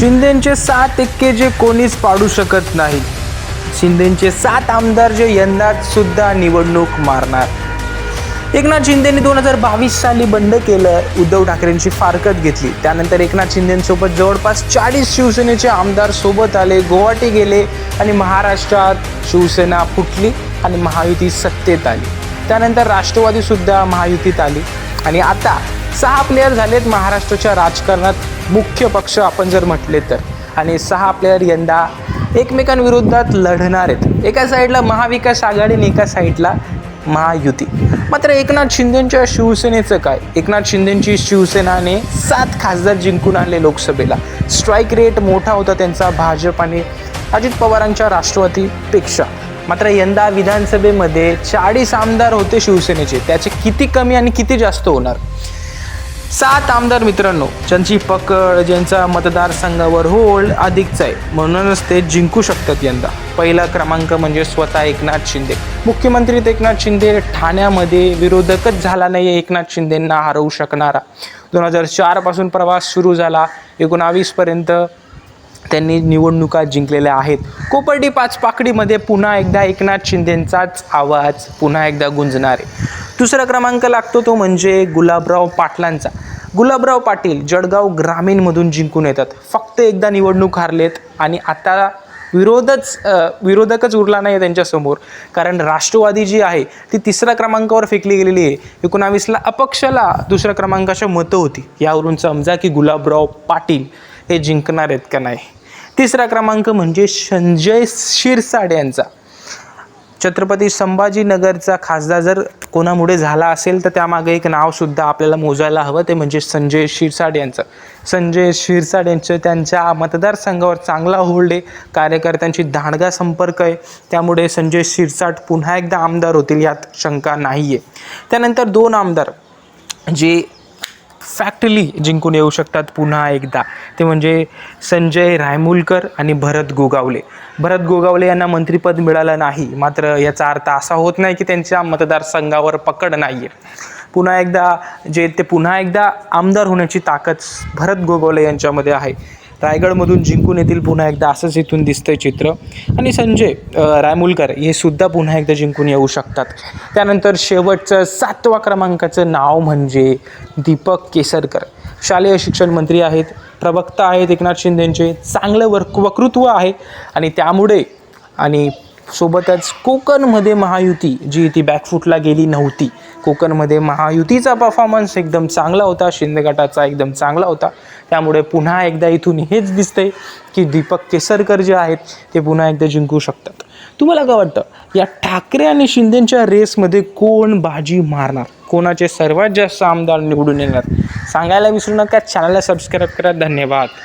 शिंदेचे सात एक्के जे कोणीच पाडू शकत नाही. शिंदेचे सात आमदार जे यंदा सुद्धा निवडणूक मारणार. एकनाथ शिंदेने दोन हजार बावीस साली बंड केलं उद्धव ठाकरेंची फारकत घेतली. त्यानंतर एकनाथ शिंदेसोबत जवळपास चाळीस शिवसेनेचे आमदार सोबत आले गुवाहाटी गेले आणि महाराष्ट्रात शिवसेना फुटली आणि महायुती सत्तेत आली. त्यानंतर राष्ट्रवादी सुद्धा महायुतीत आली. आणि आता सहा प्लेयर झालेत महाराष्ट्राच्या राजकारणात. मुख्य पक्ष आपण जर म्हटले तर. आणि सहा प्लेयर यंदा एकमेकांविरोधात लढणार आहेत. एका साईडला महाविकास आघाडी आणि एका साईडला महायुती. मात्र एकनाथ शिंदेंच्या शिवसेनेचं काय? एकनाथ शिंदेंची शिवसेनाने सात खासदार जिंकून आणले लोकसभेला. स्ट्राईक रेट मोठा होता त्यांचा भाजप आणि अजित पवारांच्या राष्ट्रवादीपेक्षा. मात्र यंदा विधानसभेमध्ये चाळीस आमदार होते शिवसेनेचे. त्याचे किती कमी आणि किती जास्त होणार? सात आमदार मित्रांनो ज्यांची पकड ज्यांचा मतदारसंघावर होल्ड अधिकच आहे. म्हणूनच ते जिंकू शकतात यंदा. पहिला क्रमांक म्हणजे स्वतः एकनाथ शिंदे. मुख्यमंत्री एकनाथ शिंदे ठाण्यामध्ये विरोधकच झाला नाही एकनाथ शिंदेंना हरवू शकणारा. दोन हजार चारपासून प्रवास सुरू झाला. एकोणावीसपर्यंत त्यांनी निवडणुका जिंकलेल्या आहेत. कोपर्डी पाच पाकडीमध्ये पुन्हा एकदा एकनाथ शिंदेंचाच आवाज पुन्हा एकदा गुंजणार आहे. दुसरा क्रमांक लागतो तो म्हणजे गुलाबराव पाटलांचा. गुलाबराव पाटील जळगाव ग्रामीणमधून जिंकून येतात. फक्त एकदा निवडणूक हारलेत आणि आता विरोधच विरोधकच उरला नाही त्यांच्यासमोर कारण राष्ट्रवादी जी आहे ती तिसऱ्या क्रमांकावर फेकली गेलेली आहे. एकोणावीसला अपक्षाला दुसऱ्या क्रमांकाच्या मतं होती. यावरून समजा की गुलाबराव पाटील हे जिंकणार आहेत का नाही. तिसरा क्रमांक म्हणजे संजय शिरसाट यांचा. छत्रपती संभाजीनगरचा खासदार जर कोणामुळे झाला असेल तर त्यामागे एक नावसुद्धा आपल्याला मोजायला हवं ते म्हणजे संजय शिरसाट यांचं. संजय शिरसाट यांचं त्यांच्या मतदारसंघावर चांगला होल्ड आहे कार्यकर्त्यांची दांडगा संपर्क आहे त्यामुळे संजय शिरसाट पुन्हा एकदा आमदार होतील यात शंका नाही आहे त्यानंतर दोन आमदार जे फॅक्टली जिंकून येऊ शकतात पुन्हा एकदा. ते म्हणजे संजय रायमुलकर आणि भरत गोगावले. भरत गोगावले यांना मंत्रिपद मिळालं नाही. मात्र याचा अर्थ असा होत नाही की त्यांच्या मतदारसंघावर पकड नाही आहे पुन्हा एकदा जे ते पुन्हा एकदा आमदार होण्याची ताकद भरत गोगावले यांच्यामध्ये आहे. रायगडमधून जिंकून येतील पुन्हा एकदा असंच इथून दिसतंय चित्र. आणि संजय रायमुलकर हे सुद्धा पुन्हा एकदा जिंकून येऊ शकतात. त्यानंतर शेवटचं सातवा क्रमांकाचं नाव म्हणजे दीपक केसरकर. शालेय शिक्षण मंत्री आहेत प्रवक्ता आहेत एकनाथ शिंदेंचे चांगलं वर्क वक्तृत्व आहे. आणि त्यामुळे आणि सोबतच कोकणमध्ये महायुती जी ती बॅकफूटला गेली नव्हती. कोकणमध्ये महायुतीचा परफॉर्मन्स एकदम चांगला होता शिंदे गटाचा एकदम चांगला होता. त्यामुळे पुन्हा एकदा इथून हेच दिसतंय की दीपक केसरकर जे आहेत ते पुन्हा एकदा जिंकू शकतात. तुम्हाला काय वाटतं? या ठाकरे आणि शिंदेच्या रेसमध्ये कोण बाजी मारणार? कोणाचे सर्वात जास्त आमदार निवडून येणार? सांगायला विसरू नका. चॅनलला सबस्क्राईब करा. धन्यवाद.